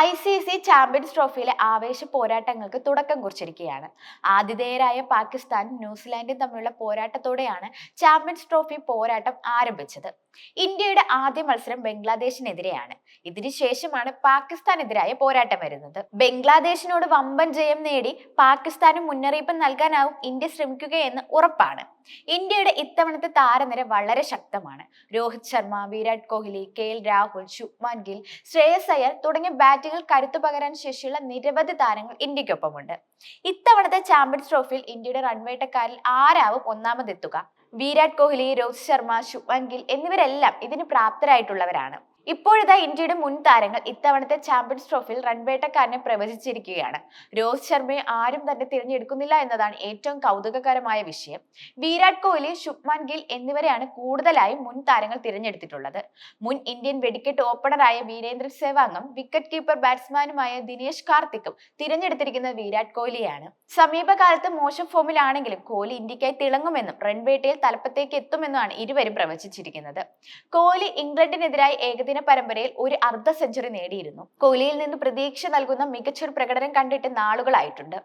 I C C champions ട്രോഫിയിലെ ആവേശ പോരാട്ടങ്ങൾക്ക് തുടക്കം കുറിച്ചിരിക്കുകയാണ്. ആതിഥേയരായ പാകിസ്ഥാനും ന്യൂസിലാൻഡും തമ്മിലുള്ള പോരാട്ടത്തോടെയാണ് ചാമ്പ്യൻസ് ട്രോഫി പോരാട്ടം ആരംഭിച്ചത്. ഇന്ത്യയുടെ ആദ്യ മത്സരം ബംഗ്ലാദേശിനെതിരെയാണ്. ഇതിനുശേഷമാണ് പാകിസ്ഥാനെതിരായ പോരാട്ടം വരുന്നത്. ബംഗ്ലാദേശിനോട് വമ്പൻ ജയം നേടി പാകിസ്ഥാന് മുന്നറിയിപ്പ് നൽകാനാവും ഇന്ത്യ ശ്രമിക്കുകയെന്ന് ഉറപ്പാണ്. ഇന്ത്യയുടെ ഇത്തവണത്തെ താരനിര വളരെ ശക്തമാണ്. രോഹിത് ശർമ്മ വിരാട് കോഹ്ലി കെ എൽ രാഹുൽ ശുഭ്മാൻ ഗിൽ ശ്രേയസ് അയ്യർ തുടങ്ങിയ ബാറ്റുകൾ കരുത്തു പകരാൻ ശേഷിയുള്ള നിരവധി താരങ്ങൾ ഇന്ത്യക്കൊപ്പമുണ്ട് ഇത്തവണത്തെ ചാമ്പ്യൻസ് ട്രോഫിയിൽ ഇന്ത്യയുടെ റൺവേട്ടക്കാരിൽ ആരാവും ഒന്നാമതെത്തുക? വിരാട് കോഹ്ലി രോഹിത് ശർമ്മ ശുഭൻ ഗിൽ എന്നിവരെല്ലാം ഇതിന് പ്രാപ്തരായിട്ടുള്ളവരാണ്. ഇപ്പോഴിതാ ഇന്ത്യയുടെ മുൻ താരങ്ങൾ ഇത്തവണത്തെ ചാമ്പ്യൻസ് ട്രോഫിയിൽ റൺവേട്ടക്കാരനെ പ്രവചിച്ചിരിക്കുകയാണ്. രോഹിത് ശർമ്മയെ ആരും തന്നെ തിരഞ്ഞെടുക്കുന്നില്ല എന്നതാണ് ഏറ്റവും കൗതുകകരമായ വിഷയം. വിരാട് കോഹ്ലി ശുഭ്മാൻ ഗിൽ എന്നിവരെയാണ് കൂടുതലായും മുൻ താരങ്ങൾ തിരഞ്ഞെടുത്തിട്ടുള്ളത്. മുൻ ഇന്ത്യൻ വെടിക്കെട്ട് ഓപ്പണറായ വീരേന്ദ്ര സേവാംഗം വിക്കറ്റ് കീപ്പർ ബാറ്റ്സ്മാനുമായ ദിനേശ് കാർത്തിക്കും തിരഞ്ഞെടുത്തിരിക്കുന്ന വിരാട് കോഹ്ലിയാണ്. സമീപകാലത്ത് മോശം ഫോമിലാണെങ്കിലും കോഹ്ലി ഇന്ത്യക്കായി തിളങ്ങുമെന്നും റൺവേട്ടയിൽ തലപ്പത്തേക്ക് എത്തുമെന്നുമാണ് ഇരുവരും പ്രവചിച്ചിരിക്കുന്നത്. കോഹ്ലി ഇംഗ്ലണ്ടിനെതിരായി ഏകദിന പരമ്പരയിൽ ഒരു അർദ്ധ സെഞ്ചുറി നേടിയിരുന്നു. കോഹ്ലിയിൽ നിന്ന് പ്രതീക്ഷ നൽകുന്ന മികച്ചൊരു പ്രകടനം കണ്ടിട്ട് നാളുകളായിട്ടുണ്ട്.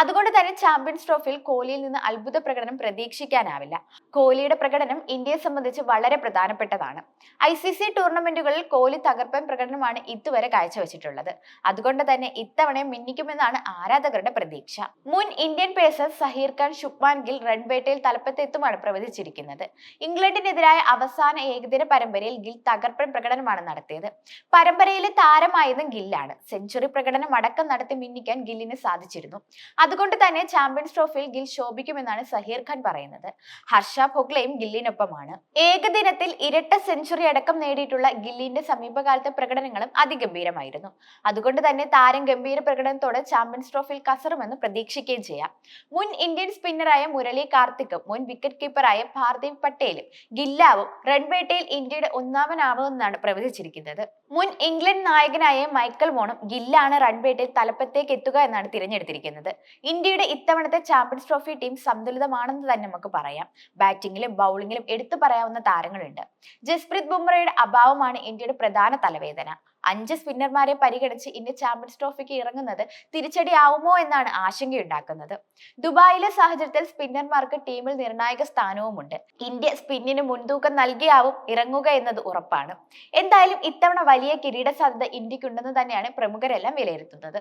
അതുകൊണ്ട് തന്നെ ചാമ്പ്യൻസ് ട്രോഫിയിൽ കോഹ്ലിയിൽ നിന്ന് അത്ഭുത പ്രകടനം പ്രതീക്ഷിക്കാനാവില്ല. കോഹ്ലിയുടെ പ്രകടനം ഇന്ത്യയെ സംബന്ധിച്ച് വളരെ പ്രധാനപ്പെട്ടതാണ്. ഐ സി സി ടൂർണമെന്റുകളിൽ കോഹ്ലി തകർപ്പൻ പ്രകടനമാണ് ഇതുവരെ കാഴ്ചവെച്ചിട്ടുള്ളത്. അതുകൊണ്ട് തന്നെ ഇത്തവണയും മിന്നിക്കുമെന്നാണ് ആരാധകരുടെ പ്രതീക്ഷ. മുൻ ഇന്ത്യൻ പേസർ സഹീർ ഖാൻ ശുഭ്മാൻ ഗിൽ റൺവേട്ടയിൽ തലപ്പത്തെത്തുമാണ് പ്രവചിച്ചിരിക്കുന്നത്. ഇംഗ്ലണ്ടിനെതിരായ അവസാന ഏകദിന പരമ്പരയിൽ ഗിൽ തകർപ്പൻ പ്രകടനമാണ് നടത്തിയത്. പരമ്പരയിലെ താരമായതും ഗില്ലാണ്. സെഞ്ചുറി പ്രകടനം അടക്കം നടത്തി മിന്നിക്കാൻ ഗില്ലിന് സാധിച്ചിരുന്നു. അതുകൊണ്ട് തന്നെ ചാമ്പ്യൻസ് ട്രോഫിയിൽ ഗിൽ ശോഭിക്കുമെന്നാണ് സഹീർ ഖാൻ പറയുന്നത്. ഹർഷ ഭോഗ്ലയും ഗില്ലിനൊപ്പമാണ്. ഏകദിനത്തിൽ ഇരട്ട സെഞ്ചുറി അടക്കം നേടിയിട്ടുള്ള ഗില്ലിന്റെ സമീപകാലത്തെ പ്രകടനങ്ങളും അതിഗംഭീരമായിരുന്നു. അതുകൊണ്ട് തന്നെ താരം ഗംഭീര പ്രകടനത്തോടെ ചാമ്പ്യൻസ് ട്രോഫിയിൽ കസറുമെന്ന് പ്രതീക്ഷിക്കുകയും ചെയ്യാം. മുൻ ഇന്ത്യൻ സ്പിന്നറായ മുരളി കാർത്തിക്കും മുൻ വിക്കറ്റ് കീപ്പറായ ഭാർദീവ് പട്ടേലും ഗില്ലാവും റൺവേട്ടയിൽ ഇന്ത്യയുടെ ഒന്നാമനാവുമെന്നാണ് പ്രവചിച്ചിരിക്കുന്നത് മുൻ ഇംഗ്ലണ്ട് നായകനായ മൈക്കൽ മോണും ഗില്ലാണ് റൺവേട്ടിൽ തലപ്പത്തേക്ക് എത്തുക എന്നാണ് തിരഞ്ഞെടുത്തിരിക്കുന്നത്. ഇന്ത്യയുടെ ഇത്തവണത്തെ ചാമ്പ്യൻസ് ട്രോഫി ടീം സന്തുലിതമാണെന്ന് തന്നെ നമുക്ക് പറയാം. ബാറ്റിംഗിലും ബൗളിംഗിലും എടുത്തു പറയാവുന്ന താരങ്ങളുണ്ട്. ജസ്പ്രീത് ബുംറയുടെ അഭാവമാണ് ഇന്ത്യയുടെ പ്രധാന തലവേദന. അഞ്ച് സ്പിന്നർമാരെ പരിഗണിച്ച് ഇന്ത്യ ചാമ്പ്യൻസ് ട്രോഫിക്ക് ഇറങ്ങുന്നത് തിരിച്ചടിയാവുമോ എന്നാണ് ആശങ്കയുണ്ടാക്കുന്നത്. ദുബായിലെ സാഹചര്യത്തിൽ സ്പിന്നർമാർക്ക് ടീമിൽ നിർണായക സ്ഥാനവുമുണ്ട്. ഇന്ത്യ സ്പിന്നിന് മുൻതൂക്കം നൽകിയാവും ഇറങ്ങുക എന്നത് ഉറപ്പാണ്. എന്തായാലും ഇത്തവണ വലിയ കിരീട സാധ്യത ഇന്ത്യക്കുണ്ടെന്ന് തന്നെയാണ് പ്രമുഖരെല്ലാം വിലയിരുത്തുന്നത്.